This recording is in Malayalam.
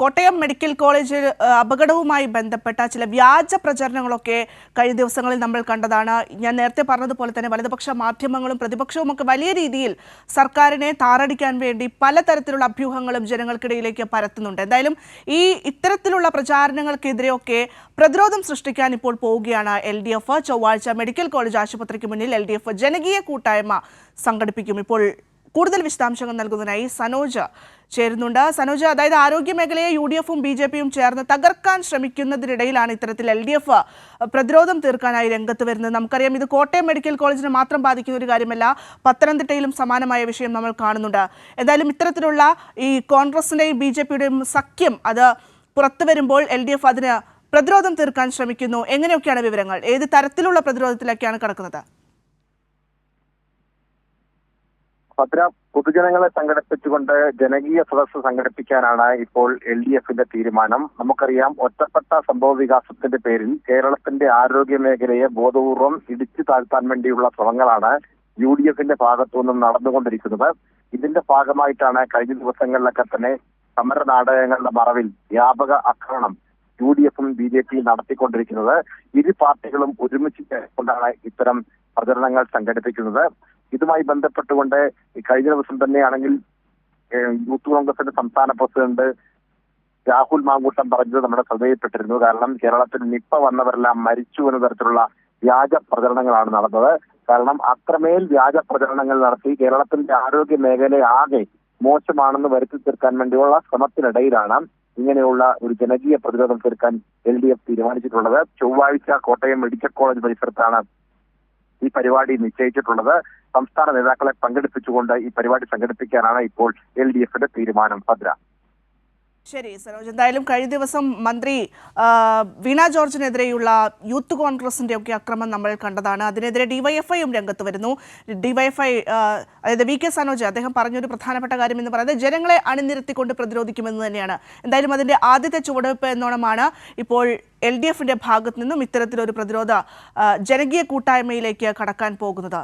കോട്ടയം മെഡിക്കൽ കോളേജിൽ അപകടവുമായി ബന്ധപ്പെട്ട ചില വ്യാജ പ്രചരണങ്ങളൊക്കെ കഴിഞ്ഞ ദിവസങ്ങളിൽ നമ്മൾ കണ്ടതാണ്. ഞാൻ നേരത്തെ പറഞ്ഞതുപോലെ തന്നെ വലതുപക്ഷ മാധ്യമങ്ങളും പ്രതിപക്ഷവും ഒക്കെ വലിയ രീതിയിൽ സർക്കാരിനെ താറടിക്കാൻ വേണ്ടി പലതരത്തിലുള്ള അഭ്യൂഹങ്ങളും ജനങ്ങൾക്കിടയിലേക്ക് പരത്തുന്നുണ്ട്. എന്തായാലും ഈ ഇത്തരത്തിലുള്ള പ്രചാരണങ്ങൾക്കെതിരെയൊക്കെ പ്രതിരോധം സൃഷ്ടിക്കാൻ ഇപ്പോൾ പോവുകയാണ് എൽ ഡി എഫ്. ചൊവ്വാഴ്ച മെഡിക്കൽ കോളേജ് ആശുപത്രിക്ക് മുന്നിൽ എൽ ഡി എഫ് ജനകീയ കൂട്ടായ്മ സംഘടിപ്പിക്കും. ഇപ്പോൾ കൂടുതൽ വിശദാംശങ്ങൾ നൽകുന്നതിനായി സനോജ ചേരുന്നുണ്ട്. സനോജ അതായത് ആരോഗ്യ മേഖലയെ യു ഡി എഫും ബി ജെ പിയും ചേർന്ന് തകർക്കാൻ ശ്രമിക്കുന്നതിനിടയിലാണ് ഇത്തരത്തിൽ എൽ ഡി എഫ് പ്രതിരോധം തീർക്കാനായി രംഗത്ത് വരുന്നത്. നമുക്കറിയാം ഇത് കോട്ടയം മെഡിക്കൽ കോളേജിനെ മാത്രം ബാധിക്കുന്ന ഒരു കാര്യമല്ല പത്തനംതിട്ടയിലും സമാനമായ വിഷയം നമ്മൾ കാണുന്നുണ്ട്. എന്തായാലും ഇത്തരത്തിലുള്ള ഈ കോൺഗ്രസിന്റെയും ബി ജെ പിയുടെയും സഖ്യം അത് പുറത്തു വരുമ്പോൾ എൽ ഡി എഫ് അതിന് പ്രതിരോധം തീർക്കാൻ ശ്രമിക്കുന്നു. എങ്ങനെയൊക്കെയാണ് വിവരങ്ങൾ? ഏത് തരത്തിലുള്ള പ്രതിരോധത്തിലേക്കാണ് കടക്കുന്നത്? ഭദ്ര പൊതുജനങ്ങളെ സംഘടിപ്പിച്ചുകൊണ്ട് ജനകീയ സദസ്സ് സംഘടിപ്പിക്കാനാണ് ഇപ്പോൾ എൽ ഡി എഫിന്റെ തീരുമാനം. നമുക്കറിയാം ഒറ്റപ്പെട്ട സംഭവ വികാസത്തിന്റെ പേരിൽ കേരളത്തിന്റെ ആരോഗ്യ മേഖലയെ ബോധപൂർവം ഇടിച്ചു താഴ്ത്താൻ വേണ്ടിയുള്ള ശ്രമങ്ങളാണ് യു ഡി എഫിന്റെ ഭാഗത്തു നിന്നും നടന്നുകൊണ്ടിരിക്കുന്നത്. ഇതിന്റെ ഭാഗമായിട്ടാണ് കഴിഞ്ഞ ദിവസങ്ങളിലൊക്കെ തന്നെ സമര നാടകങ്ങളുടെ മറവിൽ വ്യാപക ആക്രമണം യു ഡി എഫും ബി ജെ പിയും നടത്തിക്കൊണ്ടിരിക്കുന്നത്. ഇരു പാർട്ടികളും ഒരുമിച്ച് കൊണ്ടാണ് ഇത്തരം പ്രചരണങ്ങൾ സംഘടിപ്പിക്കുന്നത്. ഇതുമായി ബന്ധപ്പെട്ടുകൊണ്ട് കഴിഞ്ഞ ദിവസം തന്നെയാണെങ്കിൽ യൂത്ത് കോൺഗ്രസിന്റെ സംസ്ഥാന പ്രസിഡന്റ് രാഹുൽ മാങ്കൂട്ടം പറഞ്ഞത് നമ്മുടെ ശ്രദ്ധയിൽപ്പെട്ടിരുന്നു. കാരണം കേരളത്തിൽ നിപ്പ വന്നവരെല്ലാം മരിച്ചു എന്ന തരത്തിലുള്ള വ്യാജ പ്രചരണങ്ങളാണ് നടന്നത്. കാരണം അത്രമേൽ വ്യാജ പ്രചരണങ്ങൾ നടത്തി കേരളത്തിന്റെ ആരോഗ്യ മേഖലയെ ആകെ മോശമാണെന്ന് വരുത്തി തീർക്കാൻ വേണ്ടിയുള്ള ശ്രമത്തിനിടയിലാണ് ഇങ്ങനെയുള്ള ഒരു ജനകീയ പ്രതിരോധം തീർക്കാൻ എൽ ഡി എഫ് തീരുമാനിച്ചിട്ടുള്ളത്. ചൊവ്വാഴ്ച കോട്ടയം മെഡിക്കൽ കോളേജ് പരിസരത്താണ് ഈ പരിപാടി നിശ്ചയിച്ചിട്ടുള്ളത്. സംസ്ഥാന നേതാക്കളെ പങ്കെടുപ്പിച്ചുകൊണ്ട് ഈ പരിപാടി സംഘടിപ്പിക്കാനാണ് ഇപ്പോൾ എൽ ഡി എഫിന്റെ തീരുമാനം. ഭദ്ര. ശരി സരോജ്. എന്തായാലും കഴിഞ്ഞ ദിവസം മന്ത്രി വീണ ജോർജിനെതിരെയുള്ള യൂത്ത് കോൺഗ്രസിന്റെ ഒക്കെ അക്രമം നമ്മൾ കണ്ടതാണ്. അതിനെതിരെ ഡിവൈഎഫ്ഐയും രംഗത്ത് വരുന്നു. ഡിവൈഎഫ്ഐ അതായത് വി കെ സനോജ് അദ്ദേഹം പറഞ്ഞൊരു പ്രധാനപ്പെട്ട കാര്യം എന്ന് പറയുന്നത് ജനങ്ങളെ അണിനിരത്തിക്കൊണ്ട് പ്രതിരോധിക്കുമെന്ന് തന്നെയാണ്. എന്തായാലും അതിന്റെ ആദ്യത്തെ ചുവടുവെപ്പ് എന്നോണമാണ് ഇപ്പോൾ എൽ ഡി എഫിന്റെ ഭാഗത്തു നിന്നും ഇത്തരത്തിലൊരു പ്രതിരോധ ജനകീയ കൂട്ടായ്മയിലേക്ക് കടക്കാൻ പോകുന്നത്.